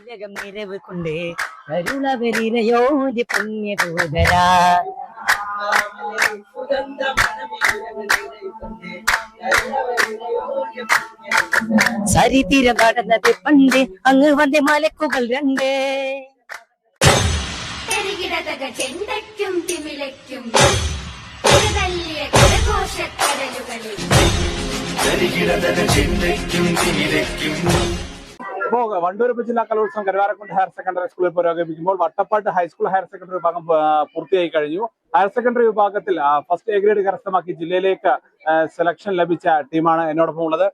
ഉലകം നിറവ് കൊണ്ട് കരുളവരിലയോതി സരിതീരം കടന്നത് പണ്ട് അങ്ങ് വന്നേ മലക്കുകൾ രണ്ട്. ചെറുകിടതക ചെണ്ടയ്ക്കും തിമിലയ്ക്കും തിരുതല്ലിയ കരഘോഷക്കടലുകളിൽ ഇപ്പോ വണ്ടൂർ കലോത്സവം കരുവാരക്കുണ്ട് ഹയർ സെക്കൻഡറി സ്കൂളിൽ പുരോഗമിക്കുമ്പോൾ വട്ടപ്പാട്ട് ഹൈസ്കൂൾ ഹയർ സെക്കൻഡറി വിഭാഗം പൂർത്തിയായി കഴിഞ്ഞു. ഹയർ സെക്കൻഡറി വിഭാഗത്തിൽ ഫസ്റ്റ് എ ഗ്രേഡ് കരസ്ഥമാക്കി ജില്ലയിലേക്ക് സെലക്ഷൻ ലഭിച്ച ടീമാണ് എന്നോടൊപ്പം ഉള്ളത്.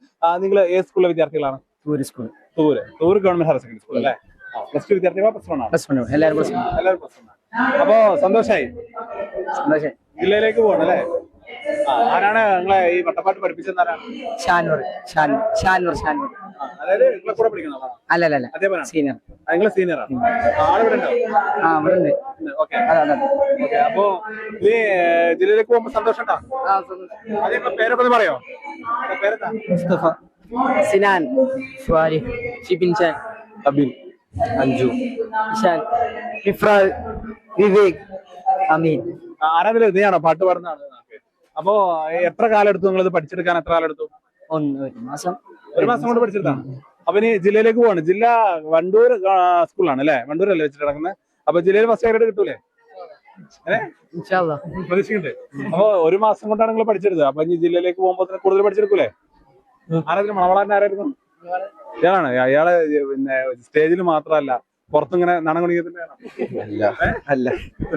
നിങ്ങൾ ഏത് സ്കൂളിലെ വിദ്യാർത്ഥികളാണ്? Thoor school Thoor. Thoor government higher secondary school അല്ലേ? പ്ലസ് ടു വിദ്യാർത്ഥികളാ പ്ലസ് വൺ പ്ലസ് വൺ എല്ലാവരും പ്ലസ് വൺ എല്ലാവരും പ്ലസ് വൺ അപ്പോ സന്തോഷായി? സന്തോഷം ജില്ലയിലേക്ക് പോകണം അല്ലേ? ആരാണ് നിങ്ങളെ ഈ വട്ടപ്പാട്ട് പഠിപ്പിച്ചെന്നാരാണ് ഷാനൂർ ഷാൻ ഷാനൂർ ഷാനൂർ. അതായത് നിങ്ങളെ കൂടെ പഠിക്കുന്നതാണോ അല്ല അല്ല അല്ല സീനിയർ. നിങ്ങൾ സീനിയറാണ് ആളിവിടെ ആ ഇവിടെ ഉണ്ട് ഓക്കെ. അതെ അതെ. ഓക്കെ അപ്പോ നീ ഏഹ്, ജില്ലയിലേക്ക് പോകുമ്പോ സന്തോഷം ഉണ്ടോ അത് പേരൊക്കെ പറയോ? പേരെന്താ? മുസ്തഫ. സിനാൻ സ്വാരി ഷിബിൻ ഷാൻ. അബിൻ അഞ്ജു. ഇഷാൻ ഇഫ്രാൽ വിവേക് അമീൻ. ആരാധന നീയാണോ പാട്ട് പാടുന്നതാണ്? ഓക്കെ അപ്പോ എത്ര കാലം എടുത്തു നിങ്ങൾ ഇത് പഠിച്ചെടുക്കാൻ എത്ര കാലം എടുത്തു ഒന്ന് ഒരു മാസം. ഒരു മാസം കൊണ്ട് പഠിച്ചെടുത്താ? അപ്പൊ ഇനി ജില്ലയിലേക്ക് പോവാണ്. ജില്ല വണ്ടൂർ അല്ലെ സ്കൂളാണ് അല്ലേ? വണ്ടൂരല്ലേ വെച്ചിട്ട് നടക്കുന്നത് അപ്പൊ ജില്ലയിൽ ഫസ്റ്റ് ഗ്രേഡ് കിട്ടൂലേ? പ്രതീക്ഷിക്കുന്നുണ്ട് അപ്പൊ ഒരു മാസം കൊണ്ടാണ് നിങ്ങൾ പഠിച്ചെടുത്തത്. അപ്പൊ ഇനി ജില്ലയിലേക്ക് പോകുമ്പോ കൂടുതൽ പഠിച്ചെടുക്കൂലേ? ആരായിരുന്നു? മണവളാൻ ആരായിരുന്നു? ഇയാളാണ്. അയാൾ പിന്നെ സ്റ്റേജിൽ മാത്രമല്ല പുറത്തിങ്ങനെ നാണം കുണിക്കത്തിന്റെ അല്ല. അല്ല.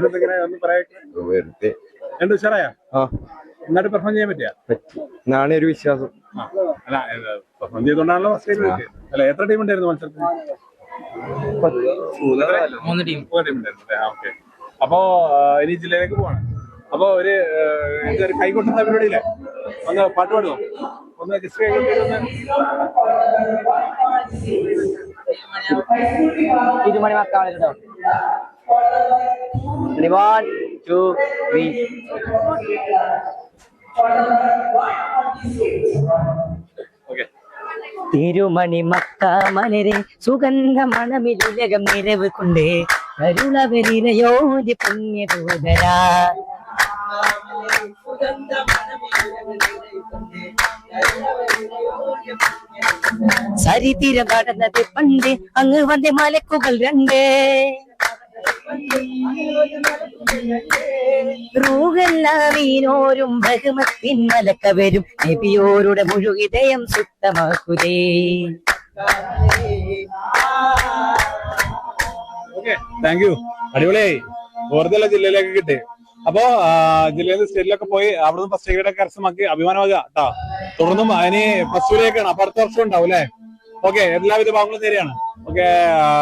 ഇങ്ങനെ ഒന്ന് പറയാ. വെറുതെ. ആ. നന്നായിട്ട് പെർഫോം ചെയ്യാൻ പറ്റിയ? എന്നാണ് നാണയ ഒരു വിശ്വാസം. അല്ല പെർഫോം ചെയ്തുകൊണ്ടാണല്ലോ ഫസ്റ്റ് ടൈം അല്ല എത്ര ടീം ഉണ്ടായിരുന്നു മത്സരത്തിൽ? മൂന്ന് ടീം ടീം ഉണ്ടായിരുന്നു ഓക്കെ അപ്പോ ഇനി ജില്ലയിലേക്ക് പോവാണ്. അപ്പൊ ഒരു ഇതൊരു കൈകൊട്ടുന്ന പരിപാടിയില്ലേ? ഒന്ന് പാട്ട് പാടുമോ ഒന്ന് ജസ്റ്റ് തിരുമണി മക്കാളുണ്ടോ വൺ ടു ത്രീ ഓക്കെ തിരുമണി മക്കാമലരെ സുഗന്ധ മണമിലുലകം നിലവ് കൊണ്ട് കരുളവരിലയോതി പുണ്യദൂതരാ സരിതീരം കടന്നത് പണ്ട് അങ്ങ് വന്ന് മലക്കുകൾ രണ്ട്. റൂഹല്ലാവീനോരും ബഹുമത്തിൻ മലക്കവരും നബിയോരുടെ മുഴുകിതയം സുത്തമാക്കുതേ താങ്ക് യു അടിപൊളിയായി ഓർത്തല്ല ജില്ലയിലേക്ക് കിട്ടി. അപ്പോ ജില്ലയിൽ നിന്ന് സ്റ്റേറ്റിലൊക്കെ പോയി അവിടെ നിന്ന് ഫസ്റ്റ് ഗ്രേഡ് കരസ്ഥമാക്കി അഭിമാനമാകുക കേട്ടോ തുടർന്നും അതിന് പ്ലസ് ടുവിലേക്കാണ് അപ്പൊ അടുത്ത വർഷം ഉണ്ടാവും അല്ലേ? ഓക്കെ എല്ലാവിധ ഭാഗങ്ങളും നേരെയാണ്. ഓക്കെ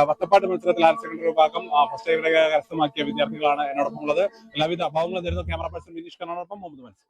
വട്ടപ്പാട്ട് മത്സരത്തിൽ ഹയർ സെക്കൻഡറി വിഭാഗം ഫസ്റ്റ് ഗ്രേഡ് കരസ്ഥമാക്കിയ വിദ്യാർത്ഥികളാണ് എന്നോടൊപ്പം ഉള്ളത്. എല്ലാവിധ അഭാവങ്ങളും നേരുന്നു ക്യാമറ പേഴ്സൺ വിനീഷ് കണ്ണോടൊപ്പം മുഹമ്മദ് മനസ്സിൽ